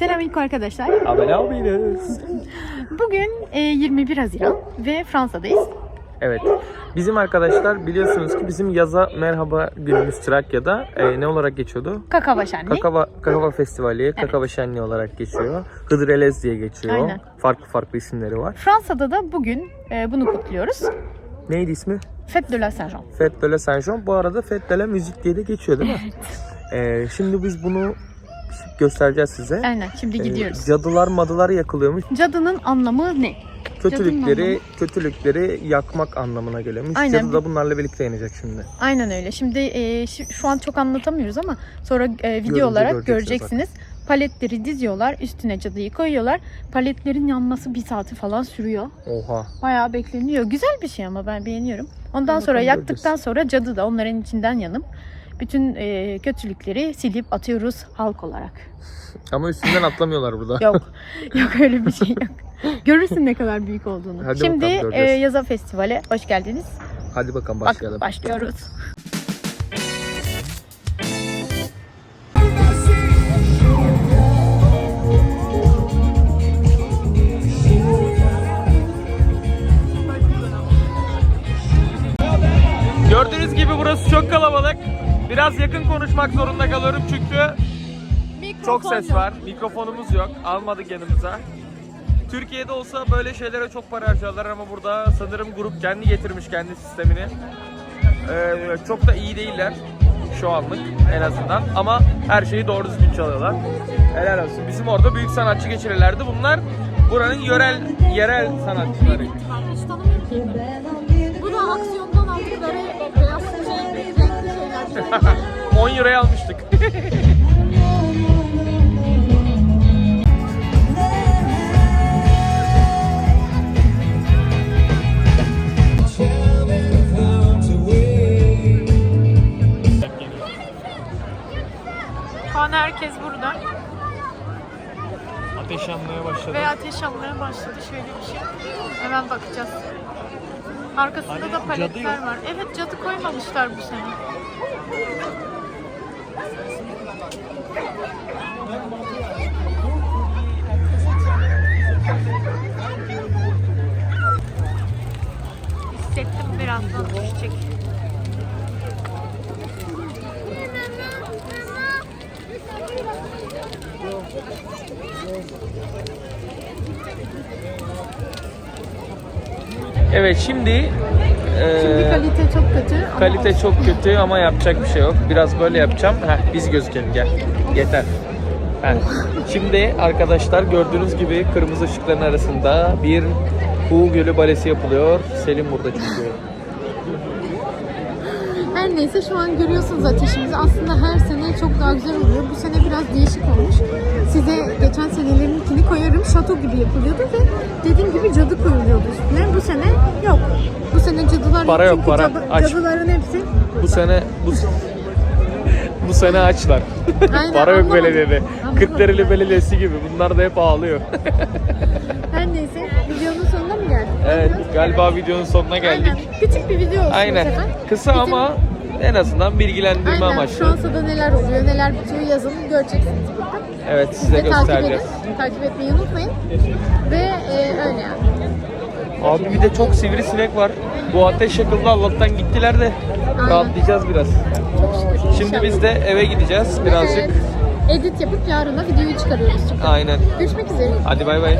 Selamünaleyküm arkadaşlar. Abone olmayınız. Bugün e, 21 Haziran ve Fransa'dayız. Evet. Bizim arkadaşlar biliyorsunuz ki bizim yaza merhaba günümüz Trakya'da e, ne olarak geçiyordu? Kakava Şenliği. Kakava, Kakava Festivali, Kakava Şenliği olarak geçiyor. Hıdrellez diye geçiyor. Aynen. Farklı farklı isimleri var. Fransa'da da bugün e, bunu kutluyoruz. Neydi ismi? Fête de la Saint-Jean. Fête de la Saint-Jean. Bu arada Fête de la Müzik diye de geçiyor değil mi? E, şimdi biz bunu göstereceğiz size. Aynen şimdi E, gidiyoruz. cadılar madılar yakılıyormuş. Cadının anlamı ne? Kötülükleri, anlamı. kötülükleri yakmak anlamına geliyormuş. Aynen. Cadı da bunlarla birlikte yenecek şimdi. Aynen öyle. Şimdi e, şu an çok anlatamıyoruz ama sonra e, video Görünce olarak göreceksiniz göreceksiniz. Paletleri diziyorlar, üstüne cadıyı koyuyorlar. Paletlerin yanması bir saati falan sürüyor. Oha. Bayağı bekleniyor. Güzel bir şey ama ben beğeniyorum. Ondan Bakalım sonra göreceğiz. yaktıktan sonra cadı da onların içinden yanıp bütün e, kötülükleri silip atıyoruz halk olarak. Ama üstünden atlamıyorlar burada. Yok. yok öyle bir şey yok. Görürsün ne kadar büyük olduğunu. Hadi Şimdi bakalım, e. Yaza Festivale hoş geldiniz. Hadi bakalım Bak başlayalım. başlıyoruz. Biraz yakın konuşmak zorunda kalıyorum çünkü çok ses var. Mikrofonumuz yok. Almadık yanımıza. Türkiye'de olsa böyle şeylere çok para harcarlar ama burada sanırım grup kendi getirmiş kendi sistemini. Ee, çok da iyi değiller şu anlık en azından ama her şeyi doğru düzgün çalıyorlar. Helal olsun. Bizim orada büyük sanatçı geçirirlerdi. Bunlar buranın yörel yerel sanatçıları. Bu da aksiyondan 10 euroya almıştık. Şu an herkes burada Ateş yanmaya başladı. ve ateş almaya başladı. Şöyle bir şey. Hemen bakacağız. Arkasında Hani da cadı paletler var. Evet cadı koymamışlar bu sene. Hissettim birazdan düşecek. Evet şimdi Şimdi eee, kalite çok kötü. ama kalite olsun. çok kötü ama yapacak bir şey yok. Biraz böyle yapacağım. Heh, biz gözükelim gel. Yeter. Heh. Şimdi arkadaşlar gördüğünüz gibi kırmızı ışıkların arasında bir Kuğu Gölü balesi yapılıyor. Selim burada çünkü. Her neyse şu an görüyorsunuz ateşimizi. Aslında her sene çok daha güzel oluyor. Bu sene biraz değişik olmuş. Size geçen. Şato gibi yapılıyordu ve dediğim gibi cadı koyuluyordu üstüne. Bu sene yok. Bu sene cadılar Para yok, Çünkü para. cadı- Aç. cadıların hepsi. Bu sene bu bu sene açlar. Aynen, Para yok anlamadım. belediyede. Anlamadım. Kırklareli belediyesi gibi. Bunlar da hep ağlıyor. Her neyse videonun sonuna mı geldik? evet galiba videonun sonuna geldik. Aynen. Küçük bir video olsun bu Aynen. sefer. Kısa Bizim- ama en azından bilgilendirme Aynen. amaçlı. Fransa'da neler oluyor, neler bitiyor yazın göreceksiniz burada. Evet Siz size de takip edin. göstereceğiz. Takip etmeyi unutmayın. Ve e, öyle yani. Abi bir de çok sivrisinek var. Bu ateş yakıldı Allah'tan gittiler de Aynen. rahatlayacağız biraz. Şükür. Şimdi biz de eve gideceğiz birazcık. Evet. Edit yapıp yarına videoyu çıkarıyoruz. Aynen. Görüşmek üzere. Hadi bay bay.